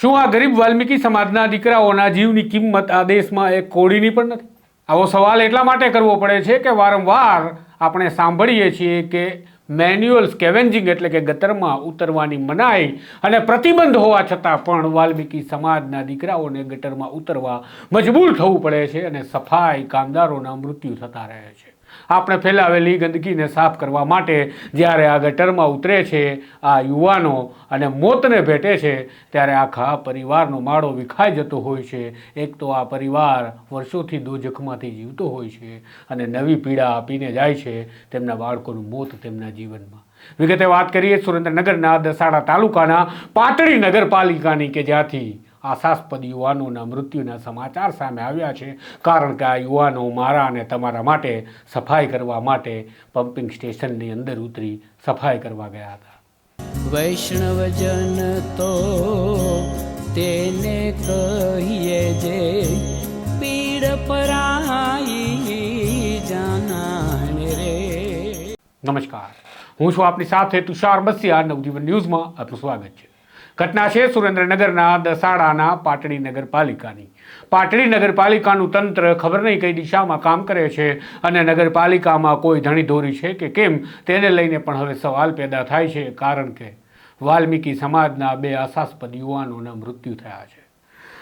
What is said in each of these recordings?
શું આ ગરીબ વાલ્મીકી સમાજના દીકરાઓના જીવની કિંમત આ દેશમાં એક કોડીની પણ નથી? આવો સવાલ એટલા માટે કરવો પડે છે કે વારંવાર આપણે સાંભળીએ છીએ કે મેન્યુઅલ સ્કેવેન્જિંગ એટલે કે ગટરમાં ઉતરવાની મનાઈ અને પ્રતિબંધ હોવા છતાં પણ વાલ્મીકી સમાજના દીકરાઓને ગટરમાં ઉતરવા મજબૂર થવું પડે છે અને સફાઈ કામદારોના મૃત્યુ થતા રહે છે. આપણે ફેલાવેલી ગંદકીને સાફ કરવા માટે જ્યારે આ ગટરમાં ઉતરે છે, આ યુવાનો અને મોતને ભેટે છે, ત્યારે આખા પરિવારનો માળો વિખાઈ જતો હોય છે. એક તો આ પરિવાર વર્ષોથી દોજખમાંથી જીવતો હોય છે અને નવી પીડા આપીને જાય છે તેમના બાળકોનું મોત તેમના જીવનમાં. વિગતે વાત કરીએ સુરેન્દ્રનગરના દસાડા તાલુકાના પાટડી નગરપાલિકાની કે જ્યાંથી આશાસ્પદ યુવાનોના મૃત્યુના સમાચાર સામે આવ્યા છે. કારણ કે આ યુવાનો મારા અને તમારા માટે સફાઈ કરવા માટે પમ્પિંગ સ્ટેશનની અંદર ઉતરી સફાઈ કરવા ગયા હતા. વૈષ્ણવજન તો તેને કહીએ જે પીડ પરાઈ જાનાને રે. નમસ્કાર. હું છું આપની સાથે તુષાર બસિયા નવજીવન ન્યૂઝમાં આપનું સ્વાગત છે. ઘટના છે સુરેન્દ્રનગરના દસાડાના પાટડી નગરપાલિકાની. પાટડી નગરપાલિકાનું તંત્ર ખબર નહીં કઈ દિશામાં કામ કરે છે અને નગરપાલિકામાં કોઈ ધણીધોરી છે કે કેમ તેને લઈને પણ હવે સવાલ પેદા થાય છે કારણ કે વાલ્મીકી સમાજના બે આશાસ્પદ યુવાનોના મૃત્યુ થયા છે.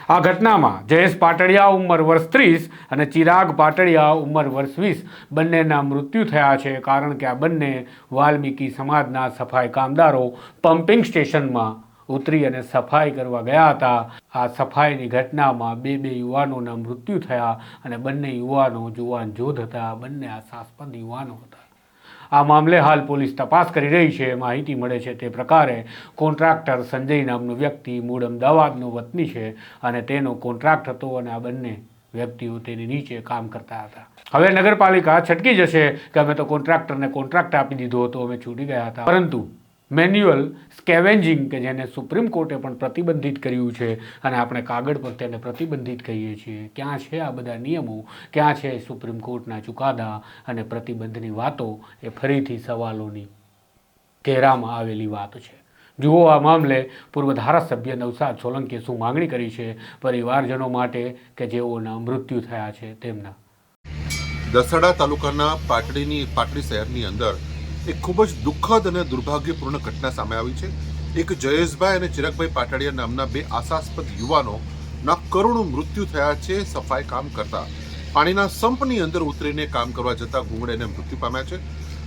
આ ઘટનામાં જયેશ પાટડિયા ઉંમર વર્ષ ત્રીસ અને ચિરાગ પાટડિયા ઉંમર વર્ષ વીસ બંનેના મૃત્યુ થયા છે કારણ કે આ બંને વાલ્મીકી સમાજના સફાઈ કામદારો પમ્પિંગ સ્ટેશનમાં ઉતરી અને સફાઈ કરવા ગયા હતા. આ સફાઈની ઘટનામાં બે બે યુવાનોના મૃત્યુ થયા અને બંને યુવાનો જુવાન જોધ હતા. બંને આશાસ્પદ યુવાનો હતા. આ મામલે હાલ પોલીસ તપાસ કરી રહી છે. માહિતી મળે છે તે પ્રકારે કોન્ટ્રાક્ટર સંજય નામનો વ્યક્તિ મૂળ અમદાવાદનો વતની છે અને તેનો કોન્ટ્રાક્ટ હતો અને આ બંને વ્યક્તિઓ તેની નીચે કામ કરતા હતા. હવે નગરપાલિકા છટકી જશે કે અમે તો કોન્ટ્રાક્ટરને કોન્ટ્રાક્ટ આપી દીધો હતો, અમે છૂટી ગયા હતા. પરંતુ મેન્યુઅલ સ્કેવેન્જિંગ, કે જેને સુપ્રીમ કોર્ટે પણ પ્રતિબંધિત કર્યું છે અને આપણે કાગળ પર તેને પ્રતિબંધિત કહીએ છીએ. ક્યાં છે આ બધા નિયમો? ક્યાં છે સુપ્રીમ કોર્ટના ચુકાદા અને પ્રતિબંધની વાતો? એ ફરીથી સવાલોની ઘેરામાં આવેલી વાત છે. જુઓ આ મામલે પૂર્વ ધારાસભ્ય નવસાદ સોલંકીએ શું માંગણી કરી છે પરિવારજનો માટે કે જેઓના મૃત્યુ થયા છે તેમના. દસડા તાલુકાના પાટડીની પાટડી શહેરની અંદર એક ખૂબ જ દુઃખદ અને દુર્ભાગ્યપૂર્ણ ઘટના સામે આવી છે. એક જયેશભાઈ અને ચિરાગભાઈ પાટાડિયા નામના બે આશાસ્પદ યુવાનો ના કરુણ મૃત્યુ થયા છે, સફાઈ કામ કરતા. પાણીના સંપની અંદર ઉતરીને કામ કરવા જતા ગુંગળેને મૃત્યુ પામ્યા છે.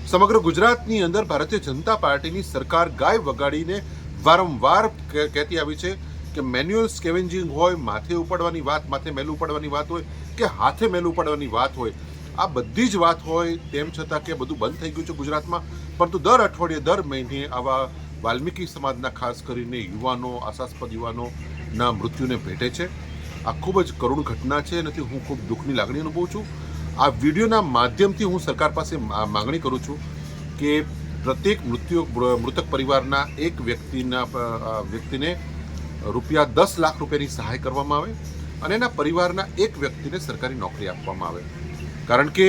સમગ્ર ગુજરાતની અંદર ભારતીય જનતા પાર્ટીની સરકાર ગાય વગાડીને વારંવાર કહે- કહેતી આવી છે કે મેન્યુઅલ સ્કેવેન્જિંગ હોય, માથે ઉપાડવાની વાત, માથે મેલું ઉપાડવાની વાત હોય કે હાથે મેલું ઉપાડવાની વાત હોય આ બધી જ વાત હોય તેમ છતાં કે બધું બંધ થઈ ગયું છે ગુજરાતમાં. પરંતુ દર અઠવાડિયે, દર મહિને આવા વાલ્મીકી સમાજના ખાસ કરીને યુવાનો, આશાસ્પદ યુવાનોના મૃત્યુને ભેટે છે. આ ખૂબ જ કરુણ ઘટના છે એનાથી હું ખૂબ દુઃખની લાગણી અનુભવું છું. આ વિડીયોના માધ્યમથી હું સરકાર પાસે માંગણી કરું છું કે પ્રત્યેક મૃત્યુ, મૃતક પરિવારના એક વ્યક્તિના વ્યક્તિને રૂપિયા દસ લાખ રૂપિયાની સહાય કરવામાં આવે અને એના પરિવારના એક વ્યક્તિને સરકારી નોકરી આપવામાં આવે. કારણ કે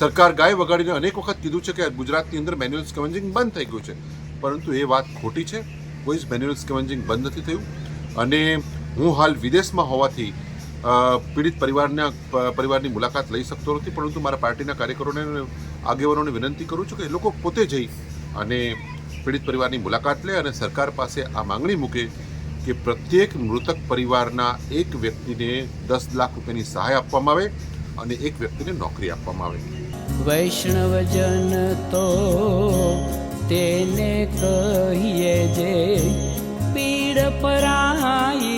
સરકાર ગાય વગાડીને અનેક વખત કીધું છે કે ગુજરાતની અંદર મેન્યુઅલ સ્કેવેન્જિંગ બંધ થઈ ગયું છે. પરંતુ એ વાત ખોટી છે. કોઈ જ મેન્યુઅલ સ્કેવેન્જિંગ બંધ નથી થયું. અને હું હાલ વિદેશમાં હોવાથી પીડિત પરિવારના પરિવારની મુલાકાત લઈ શકતો નથી. પરંતુ મારા પાર્ટીના કાર્યકરોને આગેવાનોને વિનંતી કરું છું કે એ લોકો પોતે જઈ અને પીડિત પરિવારની મુલાકાત લે અને સરકાર પાસે આ માંગણી મૂકે કે પ્રત્યેક મૃતક પરિવારના એક વ્યક્તિને દસ લાખ રૂપિયાની સહાય આપવામાં આવે. અને એક વ્યક્તિને નોકરી આપવામાં આવે. વૈષ્ણવજન તો તેને કહીએ જે પીડ પરાઈ